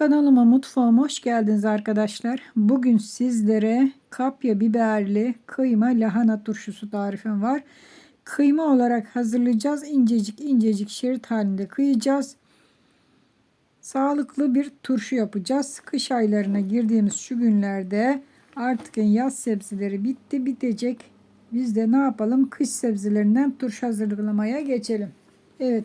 Kanalıma mutfağıma hoş geldiniz arkadaşlar. Bugün sizlere kapya biberli kıyma lahana turşusu tarifim var. Kıyma olarak hazırlayacağız. İncecik incecik şerit halinde kıyacağız. Sağlıklı bir turşu yapacağız. Kış aylarına girdiğimiz şu günlerde artık yaz sebzeleri bitti bitecek. Biz de ne yapalım? Kış sebzelerinden turşu hazırlamaya geçelim. Evet.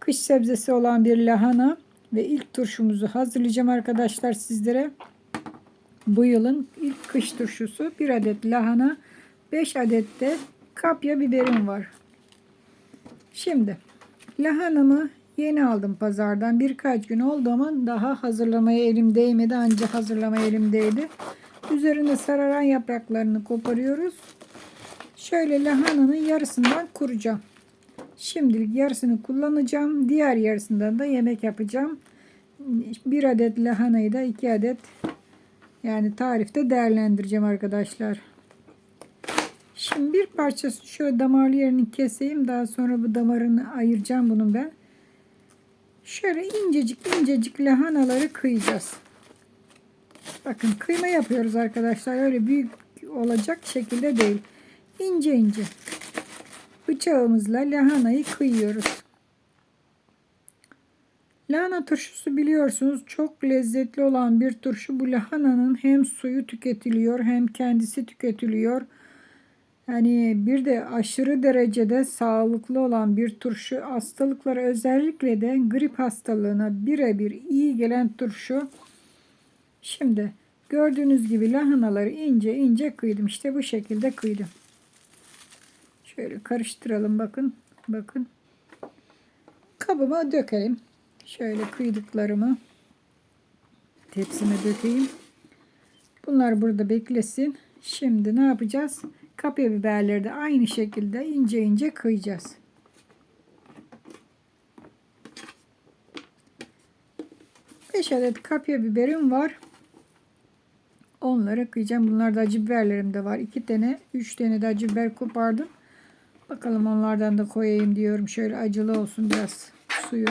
Kış sebzesi olan bir lahana ve ilk turşumuzu hazırlayacağım arkadaşlar sizlere. Bu yılın ilk kış turşusu. Bir adet lahana, 5 adet de kapya biberim var. Şimdi lahanamı yeni aldım pazardan. Birkaç gün oldu ama daha hazırlamaya elim değmedi. Ancak hazırlamaya elimdeydi. Üzerinde sararan yapraklarını koparıyoruz. Şöyle lahananın yarısından kuracağım. Şimdilik yarısını kullanacağım. Diğer yarısından da yemek yapacağım. Bir adet lahanayı da iki adet yani tarifte değerlendireceğim arkadaşlar. Şimdi bir parçası şöyle damarlı yerini keseyim. Daha sonra bu damarını ayıracağım bunun ben. Şöyle incecik incecik lahanaları kıyacağız. Bakın kıyma yapıyoruz arkadaşlar. Öyle büyük olacak şekilde değil. İnce ince. Bıçağımızla lahanayı kıyıyoruz. Lahana turşusu biliyorsunuz çok lezzetli olan bir turşu. Bu lahananın hem suyu tüketiliyor hem kendisi tüketiliyor. Yani bir de aşırı derecede sağlıklı olan bir turşu. Hastalıklara özellikle de grip hastalığına birebir iyi gelen turşu. Şimdi gördüğünüz gibi lahanaları ince ince kıydım. İşte bu şekilde kıydım. Şöyle karıştıralım bakın. Bakın. Kabıma dökelim. Şöyle kıydıklarımı tepsime dökeyim. Bunlar burada beklesin. Şimdi ne yapacağız? Kapya biberleri de aynı şekilde ince ince kıyacağız. Beş adet kapya biberim var. Onları kıyacağım. Bunlar da acı biberlerim de var. İki tane, üç tane de acı biber kopardım. Bakalım onlardan da koyayım diyorum. Şöyle acılı olsun biraz suyu.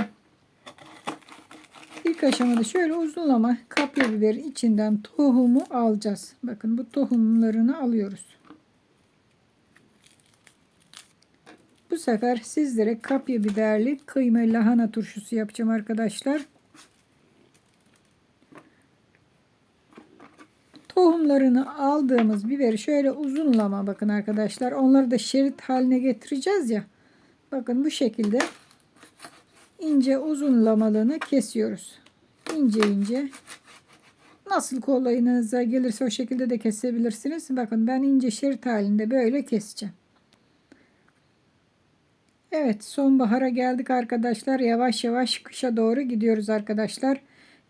İlk aşamada şöyle uzunlama kapya biberin içinden tohumu alacağız. Bakın bu tohumlarını alıyoruz. Bu sefer sizlere kapya biberli kıyma lahana turşusu yapacağım arkadaşlar. Tohumlarını aldığımız biberi şöyle uzunlama bakın arkadaşlar. Onları da şerit haline getireceğiz ya. Bakın bu şekilde ince uzunlamalığını kesiyoruz. İnce ince. Nasıl kolayınıza gelirse o şekilde de kesebilirsiniz. Bakın ben ince şerit halinde böyle keseceğim. Evet sonbahara geldik arkadaşlar. Yavaş yavaş kışa doğru gidiyoruz arkadaşlar.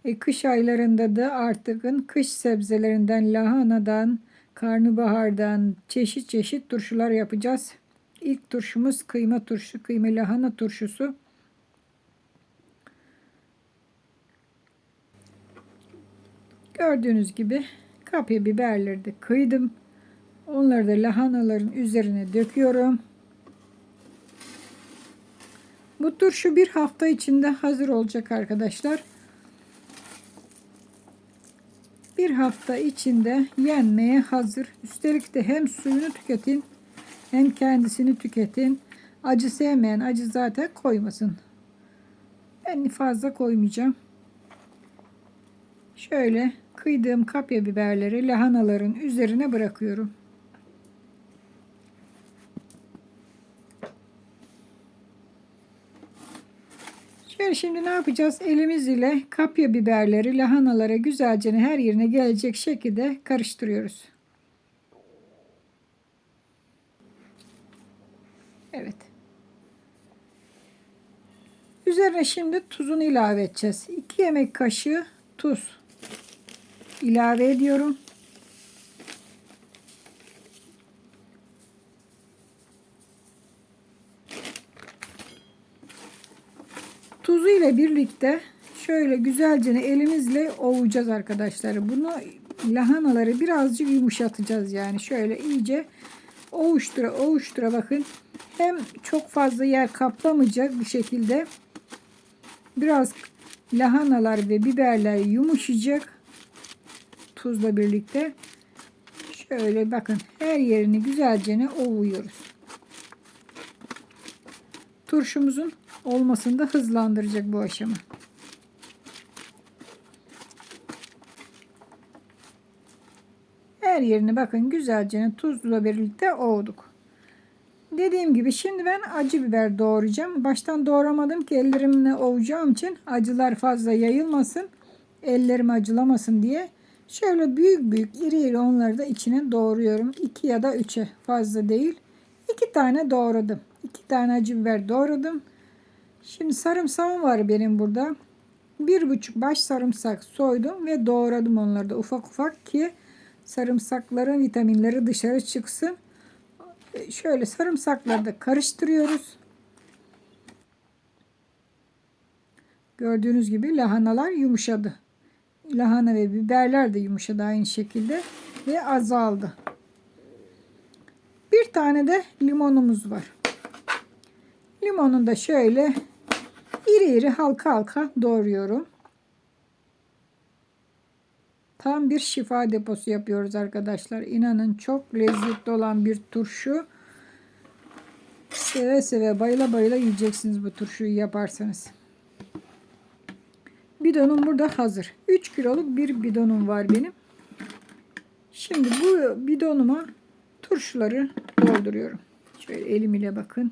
E, kış aylarında da artık kış sebzelerinden lahanadan, karnabahardan çeşit çeşit turşular yapacağız. İlk turşumuz kıyma turşu, kıyma lahana turşusu. Gördüğünüz gibi kapya biberleri de kıydım. Onları da lahanaların üzerine döküyorum. Bu turşu bir hafta içinde hazır olacak arkadaşlar. Bir hafta içinde yenmeye hazır. Üstelik de hem suyunu tüketin hem kendisini tüketin. Acı sevmeyen acı zaten koymasın. Ben fazla koymayacağım. Şöyle kıydığım kapya biberleri lahanaların üzerine bırakıyorum. Şöyle şimdi ne yapacağız? Elimiz ile kapya biberleri lahanalara güzelce her yerine gelecek şekilde karıştırıyoruz. Evet. Üzerine şimdi tuzunu ilave edeceğiz. 2 yemek kaşığı tuz ilave ediyorum. İle birlikte şöyle güzelce elimizle ovacağız arkadaşlar. Bunu lahanaları birazcık yumuşatacağız yani. Şöyle iyice ovuştura ovuştura bakın. Hem çok fazla yer kaplamayacak bir şekilde biraz lahanalar ve biberler yumuşayacak. Tuzla birlikte. Şöyle bakın her yerini güzelce ovuyoruz. Turşumuzun olmasını da hızlandıracak bu aşama. Her yerini bakın güzelce tuzla birlikte ovduk. Dediğim gibi şimdi ben acı biber doğrayacağım. Baştan doğramadım ki ellerimle ovacağım için acılar fazla yayılmasın. Ellerim acılamasın diye. Şöyle büyük büyük iri iri onları da içine doğruyorum. 2 ya da 3'e fazla değil. 2 tane doğradım. 2 tane acı biber doğradım. Şimdi sarımsağım var benim burada. Bir buçuk baş sarımsak soydum ve doğradım onları da ufak ufak ki sarımsakların vitaminleri dışarı çıksın. Şöyle sarımsakları da karıştırıyoruz. Gördüğünüz gibi lahanalar yumuşadı. Lahana ve biberler de yumuşadı aynı şekilde ve azaldı. Bir tane de limonumuz var. Limonu da şöyle iri iri halka halka doğruyorum. Tam bir şifa deposu yapıyoruz arkadaşlar. İnanın çok lezzetli olan bir turşu. Seve seve bayıla bayıla yiyeceksiniz bu turşuyu yaparsanız. Bidonum burada hazır. 3 kiloluk bir bidonum var benim. Şimdi bu bidonuma turşuları dolduruyorum. Şöyle elim ile bakın.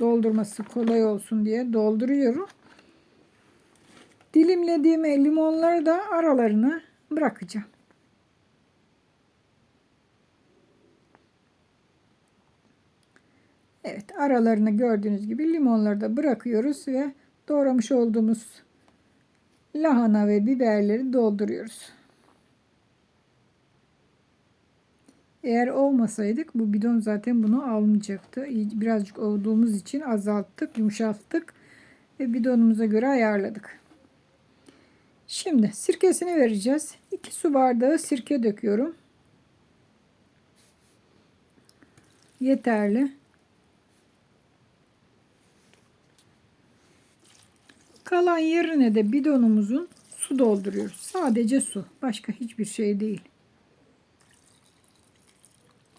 Doldurması kolay olsun diye dolduruyorum. Dilimlediğim limonları da aralarına bırakacağım. Evet aralarını gördüğünüz gibi limonları da bırakıyoruz ve doğramış olduğumuz lahana ve biberleri dolduruyoruz. Eğer olmasaydık bu bidon zaten bunu almayacaktı. Birazcık olduğumuz için azalttık, yumuşattık ve bidonumuza göre ayarladık. Şimdi sirkesini vereceğiz. 2 su bardağı sirke döküyorum. Yeterli. Kalan yerine de bidonumuzun su dolduruyoruz. Sadece su. Başka hiçbir şey değil.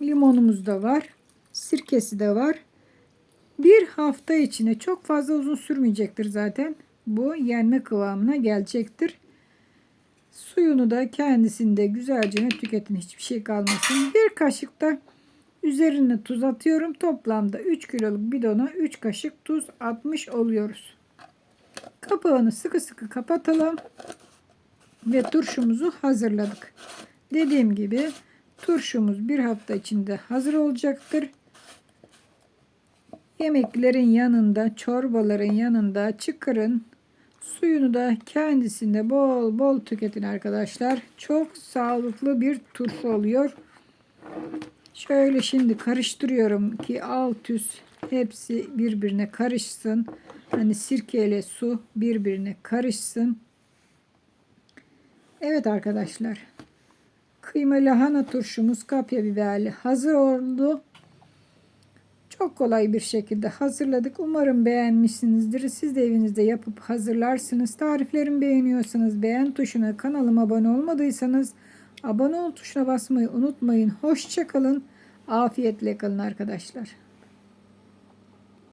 Limonumuz da var. Sirkesi de var. Bir hafta içinde çok fazla uzun sürmeyecektir zaten. Bu yenme kıvamına gelecektir. Suyunu da kendisinde güzelce tüketin. Hiçbir şey kalmasın. Bir kaşık da üzerine tuz atıyorum. Toplamda 3 kiloluk bidona 3 kaşık tuz atmış oluyoruz. Kapağını sıkı sıkı kapatalım. Ve turşumuzu hazırladık. Dediğim gibi turşumuz bir hafta içinde hazır olacaktır. Yemeklerin yanında, çorbaların yanında çıkarın. Suyunu da kendisinde bol bol tüketin arkadaşlar. Çok sağlıklı bir turşu oluyor. Şöyle şimdi karıştırıyorum ki alt üst hepsi birbirine karışsın. Hani sirke ile su birbirine karışsın. Evet arkadaşlar. Kıyma lahana turşumuz kapya biberli hazır oldu. Çok kolay bir şekilde hazırladık. Umarım beğenmişsinizdir. Siz de evinizde yapıp hazırlarsınız. Tariflerimi beğeniyorsanız beğen tuşuna, kanalıma abone olmadıysanız abone ol tuşuna basmayı unutmayın. Hoşçakalın. Afiyetle kalın arkadaşlar.